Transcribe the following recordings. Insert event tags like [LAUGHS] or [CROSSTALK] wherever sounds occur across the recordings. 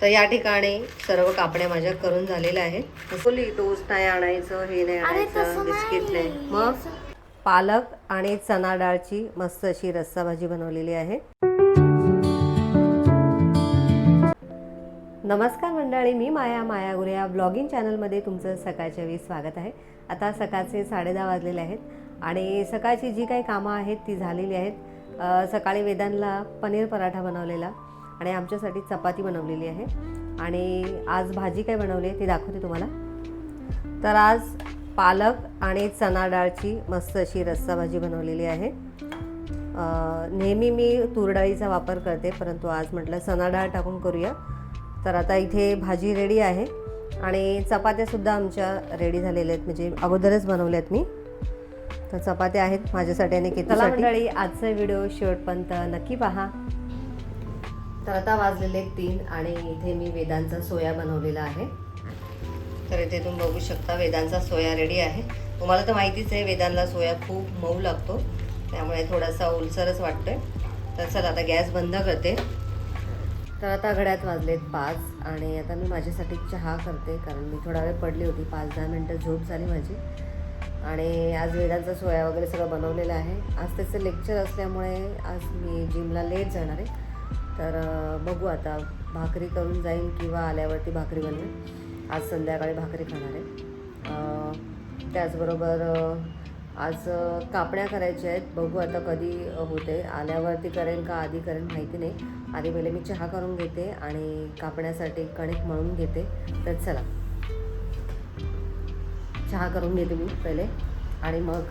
तर या ठिकाणी सर्व कापण्या माझ्या करून झालेल्या आहेत. फुली टोस्ट नाही आणायचं हे नाही आणायचं बिस्किट नाही. मग पालक आणि चना डाळची मस्त अशी रस्सा भाजी बनवलेली आहे. नमस्कार मंडळी मी माया माया गुरे या ब्लॉगिंग चॅनलमध्ये तुमचं सकाळच्या वेळी स्वागत आहे. आता सकाळचे साडेदहा वाजलेले आहेत आणि सकाळची जी काही कामं आहेत ती झालेली आहेत. सकाळी वेदांना पनीर पराठा बनवलेला. आणि आमच्यासाठी चपाती बनवलेली आहे. आणि आज भाजी काय बनवली आहे ती दाखवते तुम्हाला. तर आज पालक आणि चना डाळची मस्त अशी रस्सा भाजी बनवलेली आहे. नेहमी मी तूरडाळीचा वापर करते परंतु आज म्हटलं चना डाळ टाकून करूया. तर आता इथे भाजी रेडी आहे आणि चपात्यासुद्धा आमच्या रेडी झालेल्या आहेत. म्हणजे अगोदरच बनवल्या आहेत मी. तर चपात्या आहेत माझ्यासाठी आणि चला मंडळी आजचा व्हिडिओ शेवटपर्यंत नक्की पहा. तर आता वाजलेले आहेत तीन आणि इथे मी वेदांचा सोया बनवलेला आहे. तर इथे तुम्ही बघू शकता वेदांचा सोया रेडी आहे. तुम्हाला तर माहितीच आहे वेदांना सोया खूप मऊ लागतो. त्यामुळे थोडासा ओलसरच वाटतोय. तर चला आता गॅस बंद करते. तर आता घड्यात वाजलेत पाच आणि आता मी माझ्यासाठी चहा करते कारण मी थोडा वेळ पडली होती. पाच दहा मिनटं झोप झाली माझी. आणि आज वेदांचा सोया वगैरे सगळं बनवलेला आहे. आज त्याचं लेक्चर असल्यामुळे आज मी जिमला लेट जाणार आहे. तर बघू आता. भाकरी करून जाईन किंवा आल्यावरती भाकरी बनवेन. आज संध्याकाळी भाकरी खाणार आहे. त्याचबरोबर आज कापण्या करायच्या आहेत. बघू आता कधी होते. आल्यावरती करेन का आधी करेन माहिती नाही. आधी पहिले मी चहा करून घेते आणि कापण्यासाठी कणिक मळून घेते. तर चला. चहा करून घेते मी पहिले आणि मग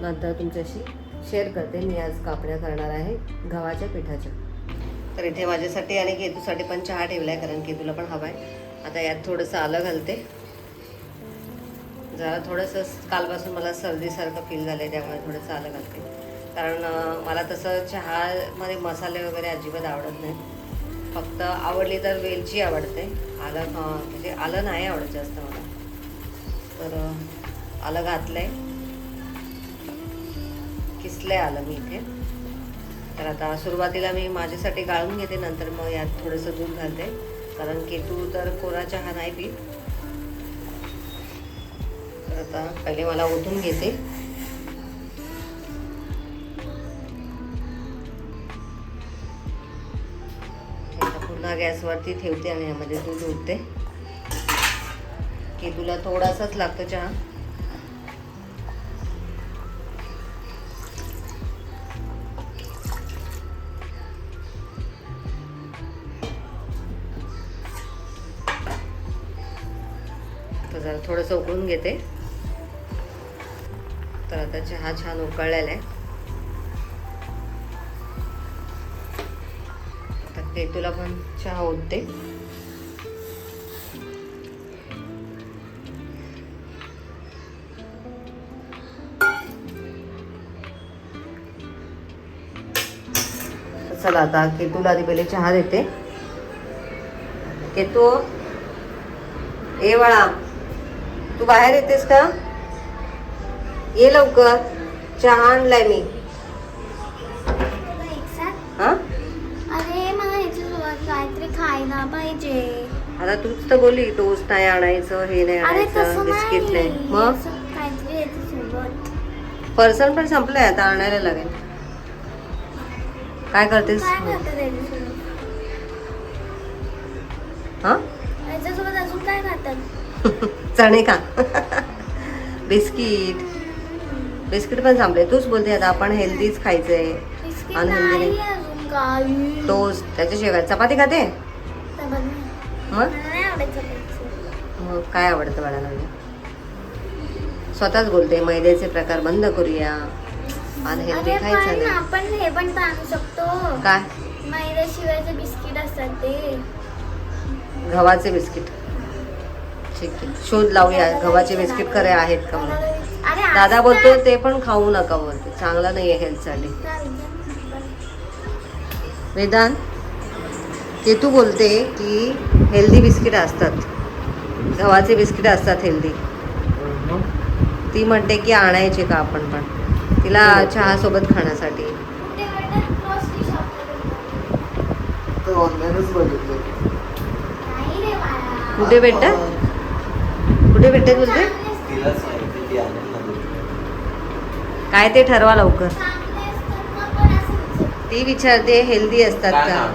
नंतर तुमच्याशी शेअर करते. मी आज कापण्या करणार आहे. गव्हाच्या पिठाच्या. तर इथे माझ्यासाठी आणि केतूसाठी पण चहा ठेवला आहे कारण केतूला पण हवा आहे आता यात थोडंसं आलं घालते. जरा थोडंसं कालपासून मला सर्दीसारखं फील झालं आहे त्यामुळे थोडंसं आलं घालते. कारण मला तसं चहामध्ये मसाले वगैरे अजिबात आवडत नाही फक्त आवडली तर वेलची आवडते. आलं म्हणजे आलं नाही आवडत जास्त मला. तर आलं घातलं आहे किसलं आहे आलं मी इथे. तर आता सुरुवातीला मी माझ्यासाठी गाळून घेते नंतर मग यात थोडंसं दूध घालते. कारण केतू तर कोरा चहा नाही पीत तर आता पहिले मला ओतून घेते. पुन्हा गॅसवरती ठेवते आणि यामध्ये दूध ओतते. केतूला थोडासाच लागतो चहा. थोडंसं उकळून घेते. तर आता चहा छान उकळलेला आहे. आता तुला पण चहा ओतते. चला आता केतूला आधी पहिले चहा देते. केतू ए बाळा. तू बाहेर येतेस का? ये लवकर. चहा आणलाय मी. हा? अरे मला ह्याच्यासोबत काहीतरी खायला पाहिजे. आता तूच तर बोलली टोस्ट नाही आणायचं हे नाही अरे आणायचं तसं बिस्किट नाही. नाही. मग? असं काहीतरी याच्यासोबत. पर्सन पण संपलंय आता आणायला लागेल. काय करतेस? काय खातात याच्यासोबत हा? अजून काय खातात? [LAUGHS] चणे का? बिस्किट. बिस्किट पण संपले. तूच बोलते आता आपण हेल्दीच खायचंय. अनहेल्दी टोस्ट त्याच्याशिवाय? चपाती खाते. मग? मला. मग काय आवडतं बाळाला स्वतःच बोलते मैद्याचे प्रकार बंद करूया. आणि हेल्दी अरे खायचं नाही. आपण हे पण आणू शकतो. काय? मैद्याशिवायचे बिस्किट असतात ते. गव्हाचे बिस्किट. ठीक शोध लावूया गव्हाचे बिस्किट खरे आहेत का म्हणून. दादा. बोलतोय ते पण खाऊ नका बोलते चांगलं नाही आहे हेल्थसाठी वेदांत ते तू बोलते की हेल्दी बिस्किट असतात. गव्हाचे बिस्किट असतात हेल्दी ती म्हणते की आणायचे का आपण पण. तिला चहा सोबत खाण्यासाठी कुठे भेटतात? कुठे कुठे भेटतात बोलते. काय ते ठरवा लवकर ती विचारते हेल्दी असतात का.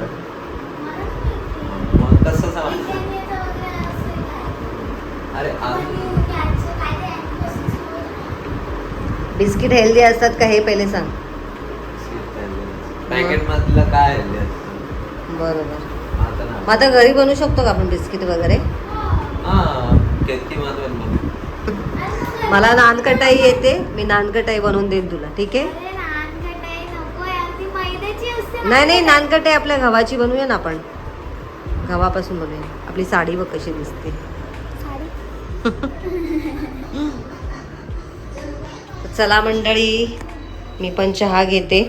बिस्किट हेल्दी असतात का हे पहिले सांग पॅकेट मधलं काय आहे असतं? बरोबर मग आता घरी बनवू शकतो का आपण बिस्किट वगैरे मला नानकटाई येते मी नानकटाई बनवून देईन तुला ठीक आहे. नाही नाही नानकटाई आपल्या गव्हाची बनवूया ना आपण. गव्हापासून बनवूया. आपली साडी बघ कशी दिसते. [LAUGHS] चला मंडळी मी पण चहा घेते.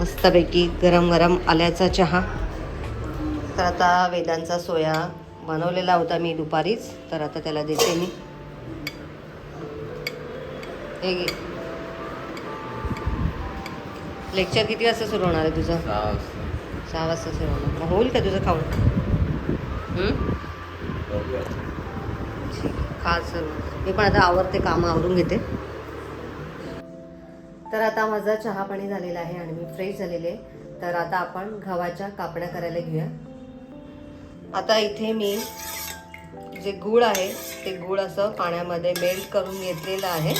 मस्तपैकी गरम गरम आल्याचा चहा. तर आता वेदांचा सोया बनवलेला होता मी दुपारीच तर आता त्याला देते मी. हे घे. लेक्चर किती वाजता सुरू होणार आहे तुझं? सहा वाजता. सुरू होणार. मग होईल का तुझं खाऊन. खा सर्व मी पण आता आवरते कामं आवरून घेते. तर आता माझा चहा पाणी झालेला आहे आणि मी फ्रेश झालेले तर आता आपण गव्हाच्या कापड्या करायला घेऊया. आता इथे मी जे गूळ आहे ते गूळ असं पाण्यामध्ये मेल्ट करून घेतलेलं आहे.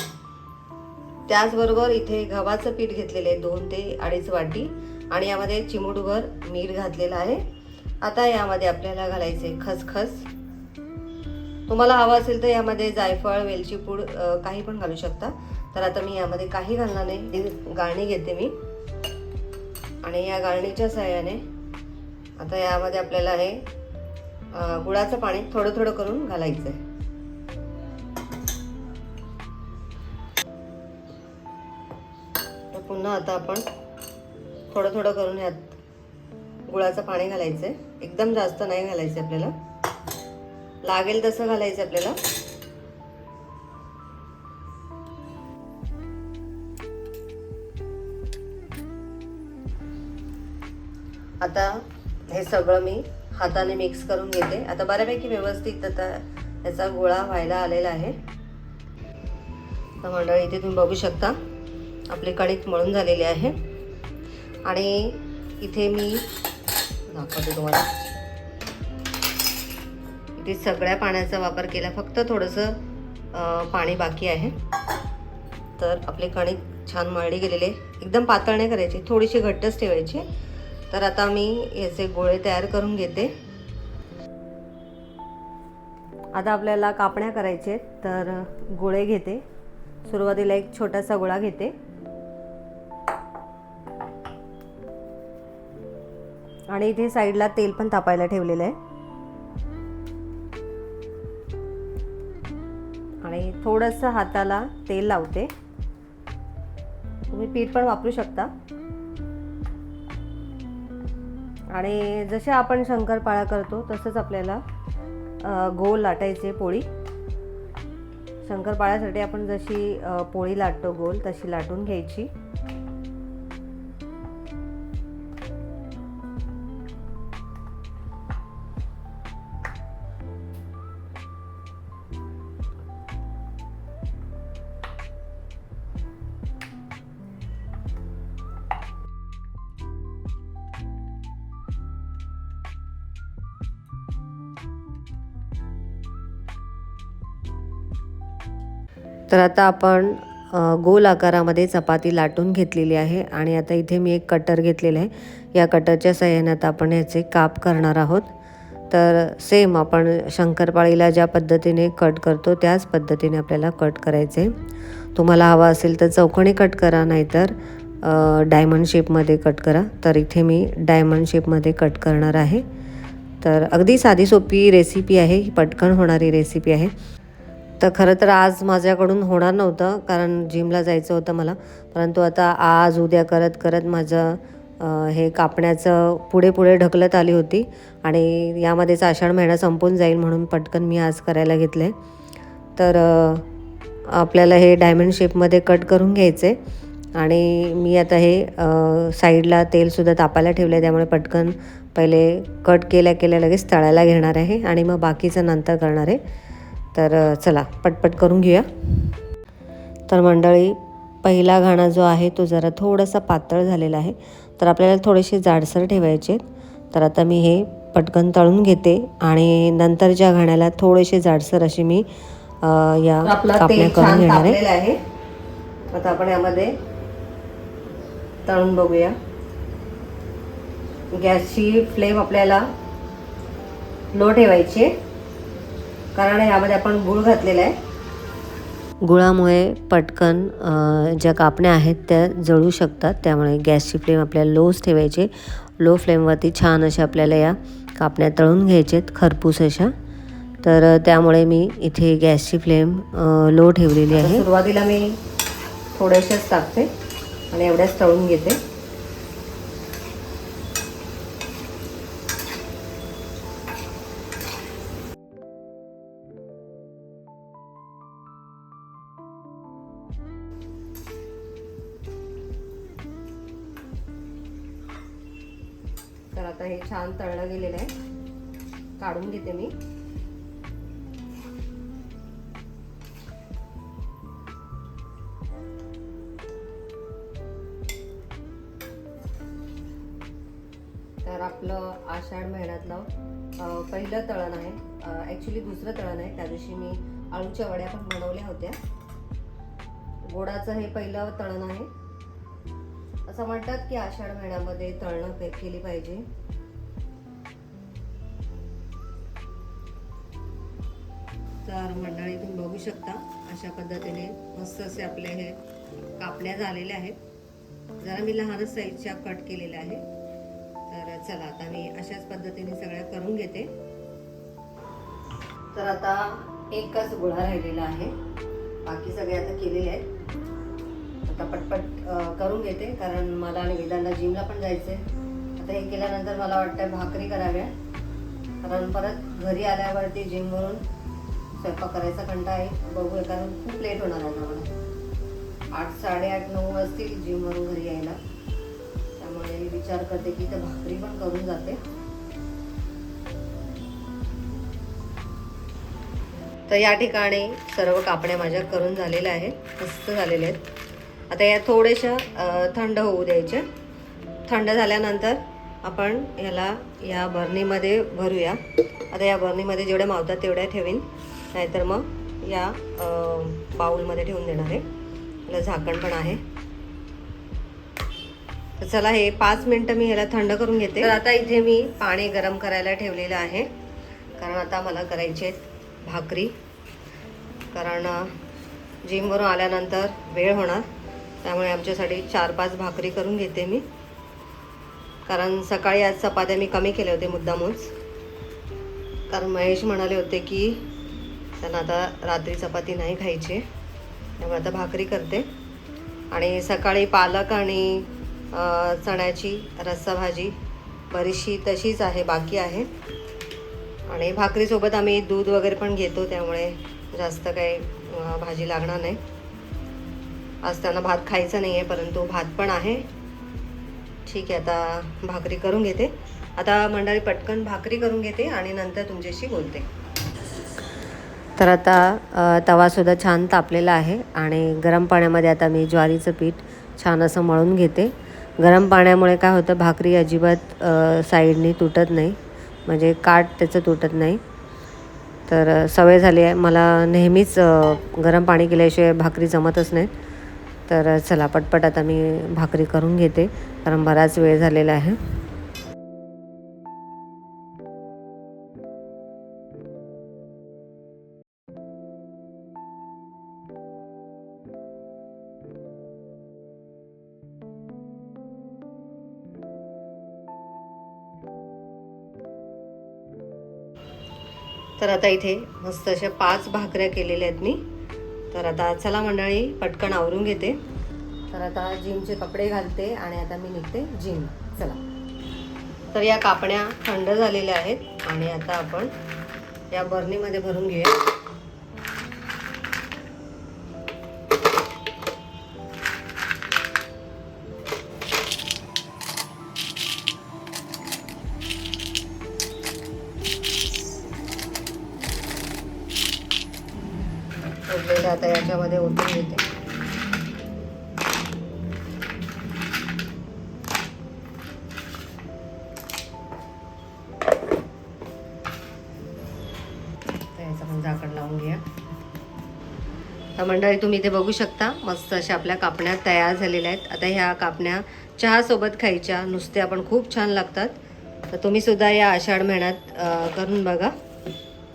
त्याचबरोबर इथे गव्हाचं पीठ घेतलेलं आहे दोन ते अडीच वाटी. आणि यामध्ये चिमुटभर मीठ घातलेलं आहे. आता यामध्ये आपल्याला घालायचे खसखस. तुम्हाला हवं असेल तर यामध्ये जायफळ वेलची पूड काही पण घालू शकता. तर आता मी यामध्ये काही घालणार नाही. गाळणी घेते मी. आणि या गाळणीच्या सहाय्याने आता यामध्ये आपल्याला हे गुळाचं पाणी थोडं थोडं करून घालायचं आहे तर पुन्हा आता आपण थोडं थोडं करून ह्यात गुळाचं पाणी घालायचं आहे एकदम जास्त नाही घालायचं आपल्याला. लागेल तसं घालायचं आपल्याला. आता हे सगळं मी हाताने मिक्स करून घेते. आता बऱ्यापैकी व्यवस्थित आता याचा गोळा व्हायला आलेला आहे. तर मंडळी इथे तुम्ही बघू शकता आपली कणिक मळून झालेली आहे. आणि इथे मी दाखवते तुम्हाला. इथे सगळ्या पाण्याचा वापर केला. फक्त थोडंसं पाणी बाकी आहे. तर आपली कणिक छान मळली गेलेली एकदम पातळ नाही करायची थोडीशी घट्टच ठेवायची. तर आता मी याचे गोळे तयार करून घेते. आता आपल्याला कापण्या करायचे आहेत, तर गोळे घेते. सुरुवातीला एक छोटासा गोळा घेते. आणि इथे साईडला तेल पण तापायला ठेवलेलं आहे. आणि थोडंसं हाताला तेल लावते. तुम्ही पीठ पण वापरू शकता. आणि जसे आपण शंकरपाळा करतो तसंच आपल्याला गोल लाटायचे पोळी. शंकरपाळ्यासाठी आपण जशी पोळी लाटतो गोल तशी लाटून घ्यायची. तर आता आपण गोल आकारामध्ये चपाती लाटून घेतलेली आहे आणि आता इथे मी एक कटर घेतलेलं आहे. या कटरच्या सहाय्याने आता आपण ह्याचे काप करणार आहोत. तर सेम आपण शंकरपाळीला ज्या पद्धतीने कट करतो त्याच पद्धतीने आपल्याला कट करायचे. तुम्हाला हवा असेल तर चौकणी कट करा नाहीतर डायमंड शेपमध्ये कट करा. तर इथे मी डायमंड शेपमध्ये कट करणार आहे. तर अगदी साधी सोपी रेसिपी आहे. ही पटकन होणारी रेसिपी आहे. तर खरं तर आज माझ्याकडून होणार नव्हतं कारण जिमला जायचं होतं मला. परंतु आता आज उद्या करत करत माझं हे कापण्याचं पुढे पुढे ढकलत आली होती. आणि यामध्येच आषाढ महिना संपून जाईल म्हणून पटकन मी आज करायला घेतलं आहे तर आपल्याला हे डायमंड शेपमध्ये कट करून घ्यायचं. आहे आणि मी आता हे साईडला तेलसुद्धा तापायला ठेवलं आहे त्यामुळे पटकन पहिले कट केल्या केल्या लगेच तळायला घेणार आहे. आणि मग बाकीचं नंतर करणार आहे. तर चला पटपट करून घेऊया. तर मंडळी पहिला घाणा जो आहे तो जरा थोडासा पातळ झालेला आहे. तर आपल्याला थोडेसे जाडसर ठेवायचे तर आता मी हे पटकन तळून घेते आणि नंतरच्या घाण्याला थोडेसे जाडसर असे मी या कापण्या करून घेणार आहे. आता आपण यामध्ये तळून बघूया. गॅसची फ्लेम आपल्याला लो ठेवायची. कारण यामध्ये आपण गूळ घातलेला आहे. गुळामुळे पटकन ज्या कापण्या आहेत त्या जळू शकतात. त्यामुळे गॅसची फ्लेम आपल्याला लोच ठेवायची. लो फ्लेमवरती छान अशा आपल्याला या कापण्या तळून घ्यायच्यात खरपूस अशा. तर त्यामुळे मी इथे गॅसची फ्लेम लो ठेवलेली आहे. सुरुवातीला मी थोड्याशाच टाकते आणि एवढ्याच तळून घेते. छान तळलं गेलेलं आहे. काढून घेते मी. तर आपलं आषाढ महिन्यातलं पहिलं तळण आहे. ॲक्च्युली दुसरं तळण आहे. त्या दिवशी मी आळूच्या वड्या पण बनवल्या होत्या. गोडाचं हे पहिलं तळण आहे. असं म्हणतात की आषाढ महिन्यामध्ये तळणं केली पाहिजे. तर मंडळी तुम्ही बघू शकता अशा पद्धतीने मस्त असे आपले हे कापण्या झालेल्या आहेत. जरा मी लहानच साईजच्या कट केलेल्या आहे तर चला आता मी अशाच पद्धतीने सगळ्या करून घेते. तर आता एकच गोळा राहिलेला आहे. बाकी सगळे आता केलेले आहेत. आता पटपट करून घेते कारण मला आणि वेदांना जिमला पण जायचं आहे आता हे केल्यानंतर मला वाटतं भाकरी कराव्या. कारण परत घरी आल्यावरती जिमवरून स्वयंपाक करायचा कंटा आहे. बघूया कारण खूप लेट होणार आहे मला आठ साडेआठ नऊ वाजतील जिमवरून घरी यायला. त्यामुळे विचार करते की तर भाकरी पण करून जाते. तर या ठिकाणी सर्व कापण्या माझ्या करून झालेल्या आहेत. मस्त झालेल्या आहेत. आता या थोड्याशा थंड होऊ द्यायच्या. थंड झाल्यानंतर आपण ह्याला या बर्नीमध्ये भरूया. आता या बर्नीमध्ये जेवढ्या मावतात तेवढ्या ठेवीन. नाहीतर मग या बाऊलमध्ये बाउलमध्ये ठेवून देणार आहे. याला झाकण पण आहे. तर चला हे पाच मिनटं मी ह्याला थंड करून घेते. तर आता इथे मी पाणी गरम करायला ठेवलेलं आहे. कारण आता मला करायचे आहेत भाकरी. कारण जिमवरून आल्यानंतर वेळ होणार. त्यामुळे आमच्यासाठी चार पाच भाकरी करून घेते मी. कारण सकाळी आज चपात्या मी कमी केले होते मुद्दामूच कारण महेश म्हणाले होते की त्यांना आता रात्री चपाती नाही खायची. त्यामुळे आता भाकरी करते. आणि सकाळी पालक आणि चण्याची रस्सा भाजी बरीचशी तशीच आहे बाकी आहे. आणि भाकरीसोबत आम्ही दूध वगैरे पण घेतो त्यामुळे जास्त काही भाजी लागणार नाही. आज त्यांना भात खायचा नाही आहे परंतु भात पण आहे. ठीक आहे आता भाकरी करून घेते. आता मंडळी पटकन भाकरी करून घेते आणि नंतर तुमच्याशी बोलते. तर आता तवासुद्धा छान तापलेला आहे आणि गरम पाण्यामध्ये आता मी ज्वारीचं पीठ छान असं मळून घेते. गरम पाण्यामुळे काय होतं भाकरी अजिबात साईडने साईडनी तुटत नाही. म्हणजे काठ त्याचं तुटत नाही. तर सवय झाली आहे. मला नेहमीच गरम पाणी केल्याशिवाय भाकरी जमतच नाही तर चला पटपट आता मी भाकरी करून घेते. कारण बराच वेळ झालेला आहे. तर आता इथे मस्त अशा पाच भाकऱ्या केलेल्या आहेत मी. तर आता चला मंडळी पटकन आवरून घेते. तर आता जिमचे कपडे घालते आणि आता मी निघते जिम. चला. तर या कापण्या थंड झालेल्या आहेत आणि आता आपण या बर्नीमध्ये भरून घेऊया. आता याच्यामध्ये ओतून घेते. झाकण लावून घ्या तर मंडळी तुम्ही इथे बघू शकता मस्त अशा आपल्या कापण्या तयार झालेल्या आहेत. आता ह्या कापण्या चहासोबत खायच्या. नुसत्या पण खूप छान लागतात. तर तुम्ही सुद्धा या आषाढ महिन्यात करून बघा.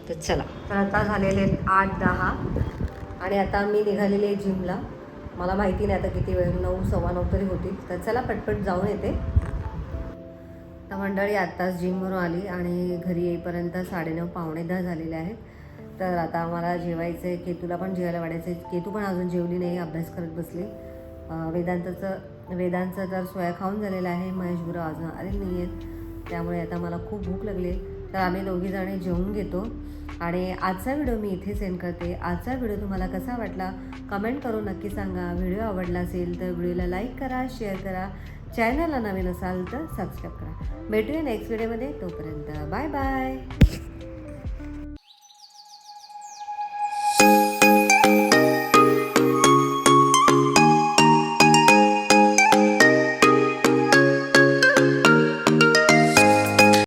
तर चला. तर आता झालेले आहेत आठ दहा. आणि आता मी निघालेली आहे जिमला मला माहिती नाही आता किती वेळ नऊ सव्वा नऊ तरी होतील. तर चला पटपट जाऊन येते. तर मंडळी आत्ताच जिमवरून आली आणि घरी येईपर्यंत साडेनऊ पावणे दहा झालेले आहेत. तर आता आम्हाला जेवायचं आहे केतूला पण जेवायला वाढायचं आहे केतू पण अजून जेवली नाही अभ्यास करत बसली. वेदांताचं वेदांचं तर सोया खाऊन झालेलं आहे. महेश गुरु अजून आलेले नाही आहेत त्यामुळे आता मला खूप भूक लागली तर आम्ही दोघीजणी जेवून घेतो. आणि आजचा व्हिडिओ मी इथे सेंड करते. आजचा व्हिडिओ तुम्हाला कसा वाटला कमेंट करून नक्की सांगा. व्हिडिओ आवडला असेल तर व्हिडिओला लाईक करा शेअर करा. चॅनलला नवीन असाल तर सबस्क्राईब करा. भेटूया नेक्स्ट व्हिडिओमध्ये. तोपर्यंत बाय बाय.